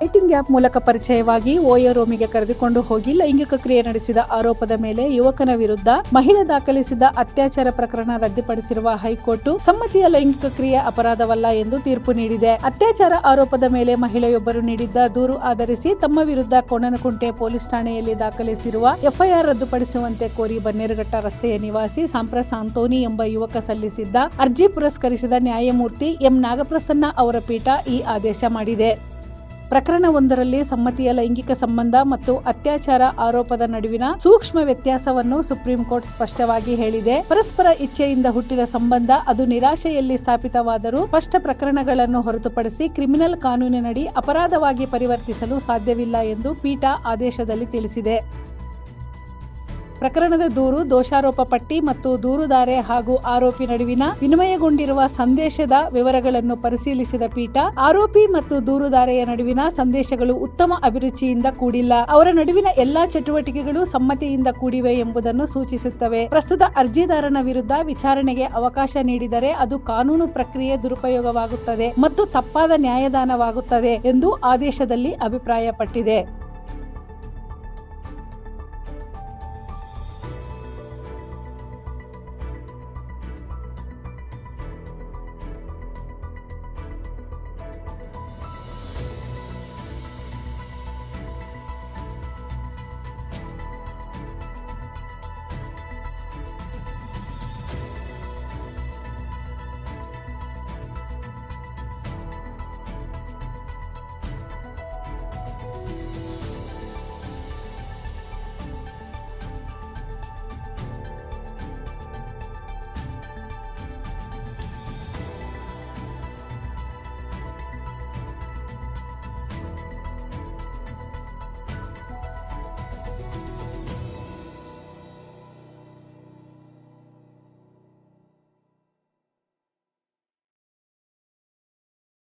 Dating app ಮೂಲಕ ಪರಿಚಯವಾಗಿ OYO ರೂಮಿಗೆ ಕರೆದುಕೊಂಡು ಹೋಗಿ ಲೈಂಗಿಕ ಕ್ರಿಯೆ ನಡೆಸಿದ ಆರೋಪದ ಮೇಲೆ ಯುವಕನ ವಿರುದ್ಧ ಮಹಿಳೆ ದಾಖಲಿಸಿದ ಅತ್ಯಾಚಾರ ಪ್ರಕರಣ ರದ್ದುಪಡಿಸಿರುವ ಹೈಕೋರ್ಟ್ ಸಮ್ಮತಿಯ ಲೈಂಗಿಕ ಕ್ರಿಯೆ ಅಪರಾಧವಲ್ಲ ಎಂದು ತೀರ್ಪು ನೀಡಿದೆ. ಅತ್ಯಾಚಾರ ಆರೋಪದ ಮೇಲೆ ಮಹಿಳೆಯೊಬ್ಬರು ನೀಡಿದ್ದ ದೂರು ಆಧರಿಸಿ ತಮ್ಮ ವಿರುದ್ಧ ಕೊಣನಕುಂಟೆ ಪೊಲೀಸ್ ಠಾಣೆಯಲ್ಲಿ ದಾಖಲಿಸಿರುವ ಎಫ್ಐಆರ್ ರದ್ದುಪಡಿಸುವಂತೆ ಕೋರಿ ಬನ್ನೇರುಘಟ್ಟ ರಸ್ತೆಯ ನಿವಾಸಿ ಸಾಂಪ್ರಸ್ ಆಂತೋನಿ ಎಂಬ ಯುವಕ ಸಲ್ಲಿಸಿದ್ದ ಅರ್ಜಿ ಪುರಸ್ಕರಿಸಿದ ನ್ಯಾಯಮೂರ್ತಿ ಎಂ ನಾಗಪ್ರಸನ್ನ ಅವರ ಪೀಠ ಈ ಆದೇಶ ಮಾಡಿದೆ. ಪ್ರಕರಣವೊಂದರಲ್ಲಿ ಸಮ್ಮತಿಯ ಲೈಂಗಿಕ ಸಂಬಂಧ ಮತ್ತು ಅತ್ಯಾಚಾರ ಆರೋಪದ ನಡುವಿನ ಸೂಕ್ಷ್ಮ ವ್ಯತ್ಯಾಸವನ್ನು ಸುಪ್ರೀಂ ಕೋರ್ಟ್ ಸ್ಪಷ್ಟವಾಗಿ ಹೇಳಿದೆ. ಪರಸ್ಪರ ಇಚ್ಛೆಯಿಂದ ಹುಟ್ಟಿದ ಸಂಬಂಧ ಅದು ನಿರಾಶೆಯಲ್ಲಿ ಸ್ಥಾಪಿತವಾದರೂ ಸ್ಪಷ್ಟ ಪ್ರಕರಣಗಳನ್ನು ಹೊರತುಪಡಿಸಿ ಕ್ರಿಮಿನಲ್ ಕಾನೂನಿನಡಿ ಅಪರಾಧವಾಗಿ ಪರಿವರ್ತಿಸಲು ಸಾಧ್ಯವಿಲ್ಲ ಎಂದು ಪೀಠ ಆದೇಶದಲ್ಲಿ ತಿಳಿಸಿದೆ. ಪ್ರಕರಣದ ದೂರು ದೋಷಾರೋಪ ಪಟ್ಟಿ ಮತ್ತು ದೂರುದಾರೆ ಹಾಗೂ ಆರೋಪಿ ನಡುವಿನ ವಿನಿಮಯಗೊಂಡಿರುವ ಸಂದೇಶದ ವಿವರಗಳನ್ನು ಪರಿಶೀಲಿಸಿದ ಪೀಠ, ಆರೋಪಿ ಮತ್ತು ದೂರುದಾರೆಯ ನಡುವಿನ ಸಂದೇಶಗಳು ಉತ್ತಮ ಅಭಿರುಚಿಯಿಂದ ಕೂಡಿಲ್ಲ. ಅವರ ನಡುವಿನ ಎಲ್ಲಾ ಚಟುವಟಿಕೆಗಳು ಸಮ್ಮತಿಯಿಂದ ಕೂಡಿವೆ ಎಂಬುದನ್ನು ಸೂಚಿಸುತ್ತವೆ. ಪ್ರಸ್ತುತ ಅರ್ಜಿದಾರನ ವಿರುದ್ಧ ವಿಚಾರಣೆಗೆ ಅವಕಾಶ ನೀಡಿದರೆ ಅದು ಕಾನೂನು ಪ್ರಕ್ರಿಯೆ ದುರುಪಯೋಗವಾಗುತ್ತದೆ ಮತ್ತು ತಪ್ಪಾದ ನ್ಯಾಯದಾನವಾಗುತ್ತದೆ ಎಂದು ಆದೇಶದಲ್ಲಿ ಅಭಿಪ್ರಾಯಪಟ್ಟಿದೆ.